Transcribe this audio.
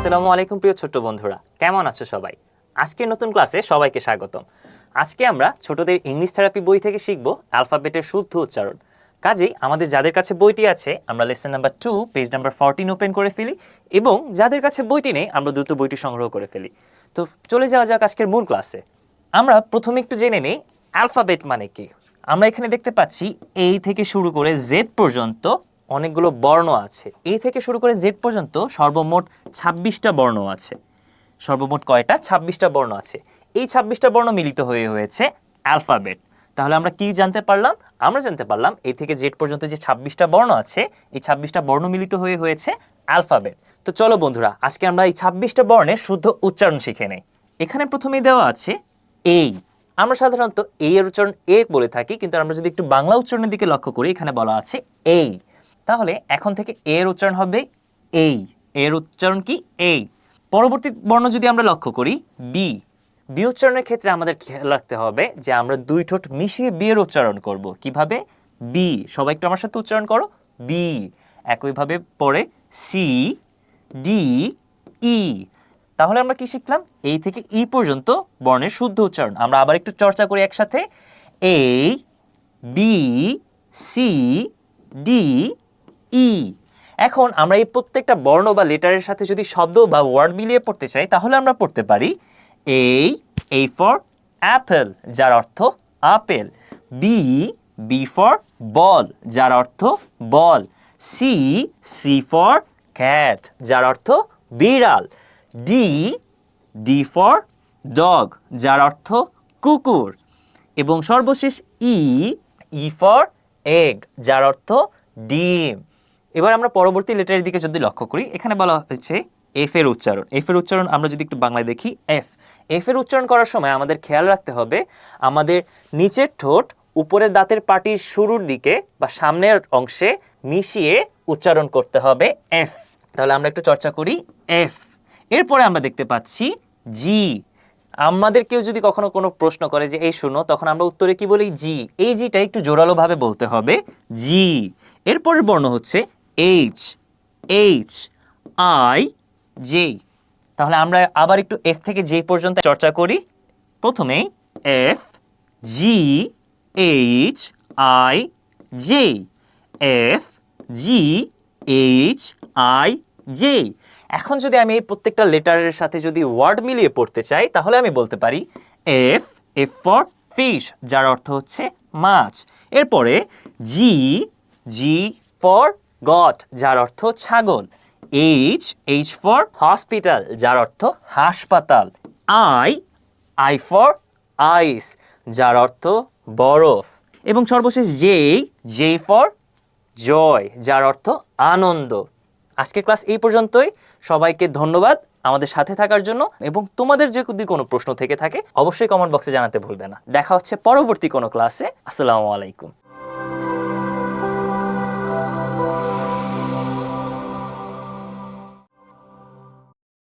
আসসালামু আলাইকুম, প্রিয় ছোট্ট বন্ধুরা। কেমন আছো সবাই? আজকের নতুন ক্লাসে সবাইকে স্বাগতম। আজকে আমরা ছোটদের ইংলিশ থেরাপি বই থেকে শিখব অ্যালফাবেটের শুদ্ধ উচ্চারণ। কাজেই আমাদের যাদের কাছে বইটি আছে, আমরা lesson number two, page number fourteen open করে ফেলি এবং যাদের কাছে বইটি নেই, আমরা দ্রুত বইটি সংগ্রহ করে ফেলি। তো চলে যাওয়া যাক আজকের মূল ক্লাসে। আমরা প্রথমে একটু জেনে নিই অ্যালফাবেট মানে কি? আমরা এখানে দেখতে পাচ্ছি এই থেকে শুরু করে জেড পর্যন্ত অনেকগুলো বর্ণ আছে। এই থেকে শুরু করে জেড পর্যন্ত সর্বমোট ছাব্বিশটা বর্ণ আছে। সর্বমোট কয়টা? ছাব্বিশটা বর্ণ আছে। এই ছাব্বিশটা বর্ণ মিলিত হয়ে হয়েছে অ্যালফাবেট। তাহলে আমরা কি জানতে পারলাম? আমরা জানতে পারলাম এই থেকে জেড পর্যন্ত যে ছাব্বিশটা বর্ণ আছে, এই ছাব্বিশটা বর্ণ মিলিত হয়ে হয়েছে অ্যালফাবেট। তো চলো বন্ধুরা, আজকে আমরা এই ছাব্বিশটা বর্ণের শুদ্ধ উচ্চারণ শিখে নেই। এখানে প্রথমেই দেওয়া আছে এই আমরা সাধারণত এই এর উচ্চারণ এ বলে থাকি, কিন্তু আমরা যদি একটু বাংলা উচ্চারণের দিকে লক্ষ্য করি, এখানে বলা আছে এই তাহলে এখন থেকে এর উচ্চারণ হবে এই। এর উচ্চারণ কি? এই। পরবর্তী বর্ণ যদি আমরা লক্ষ্য করি বি বি উচ্চারণের ক্ষেত্রে আমাদের খেয়াল রাখতে হবে যে আমরা দুই ঠোঁট মিশিয়ে বি এর উচ্চারণ করব। কীভাবে? বি সবাই একটু আমার সাথে উচ্চারণ করো। বি একইভাবে পরে সি ডি ই তাহলে আমরা কি শিখলাম? এই থেকে ই পর্যন্ত বর্ণের শুদ্ধ উচ্চারণ। আমরা আবার একটু চর্চা করি একসাথে। A B C D E. এখন আমরা এই প্রত্যেকটা বর্ণ বা লেটারের সাথে যদি শব্দ বা ওয়ার্ড মিলিয়ে পড়তে চাই, তাহলে আমরা পড়তে পারি এই এই ফর অ্যাপেল যার অর্থ আপেল। বি বি ফর বল যার অর্থ বল। সি সি ফর ক্যাট যার অর্থ বিড়াল। ডি ডি ফর ডগ যার অর্থ কুকুর। এবং সর্বশেষ ই ই ফর এগ যার অর্থ ডিম। এবার আমরা পরবর্তী লেটারের দিকে যদি লক্ষ্য করি, এখানে বলা হয়েছে এফ এর উচ্চারণ। এফ এর উচ্চারণ আমরা যদি একটু বাংলায় দেখি এফ এফ এর উচ্চারণ করার সময় আমাদের খেয়াল রাখতে হবে, আমাদের নিচের ঠোঁট উপরের দাঁতের পাটির শুরুর দিকে বা সামনের অংশে মিশিয়ে উচ্চারণ করতে হবে এফ তাহলে আমরা একটু চর্চা করি এফ এরপরে আমরা দেখতে পাচ্ছি জি আমাদের কেউ যদি কখনো কোনো প্রশ্ন করে যে, এই শুনো, তখন আমরা উত্তরে কি বলি? জি এই জিটা একটু জোরালোভাবে বলতে হবে জি এরপরের বর্ণ হচ্ছে এইচ এইচ আই জে তাহলে আমরা আবার একটু এফ থেকে জে পর্যন্ত চর্চা করি। প্রথমেই F G H I J F G H I J এখন যদি আমি এই প্রত্যেকটা লেটারের সাথে যদি ওয়ার্ড মিলিয়ে পড়তে চাই, তাহলে আমি বলতে পারি এফ এফ ফর ফিশ যার অর্থ হচ্ছে মাছ। এরপরে জি জি ফর গট যার অর্থ ছাগল এইচ এইচ ফর হসপিটাল যার অর্থ হাসপাতাল আই আই ফর আইস যার অর্থ বরফ, এবং সর্বশেষ জে জে ফর জয় যার অর্থ আনন্দ। আজকের ক্লাস এই পর্যন্তই। সবাইকে ধন্যবাদ আমাদের সাথে থাকার জন্য, এবং তোমাদের যদি কোনো প্রশ্ন থেকে থাকে, অবশ্যই কমেন্ট বক্সে জানাতে ভুলবে না। দেখা হচ্ছে পরবর্তী কোনো ক্লাসে আসসালামু আলাইকুম।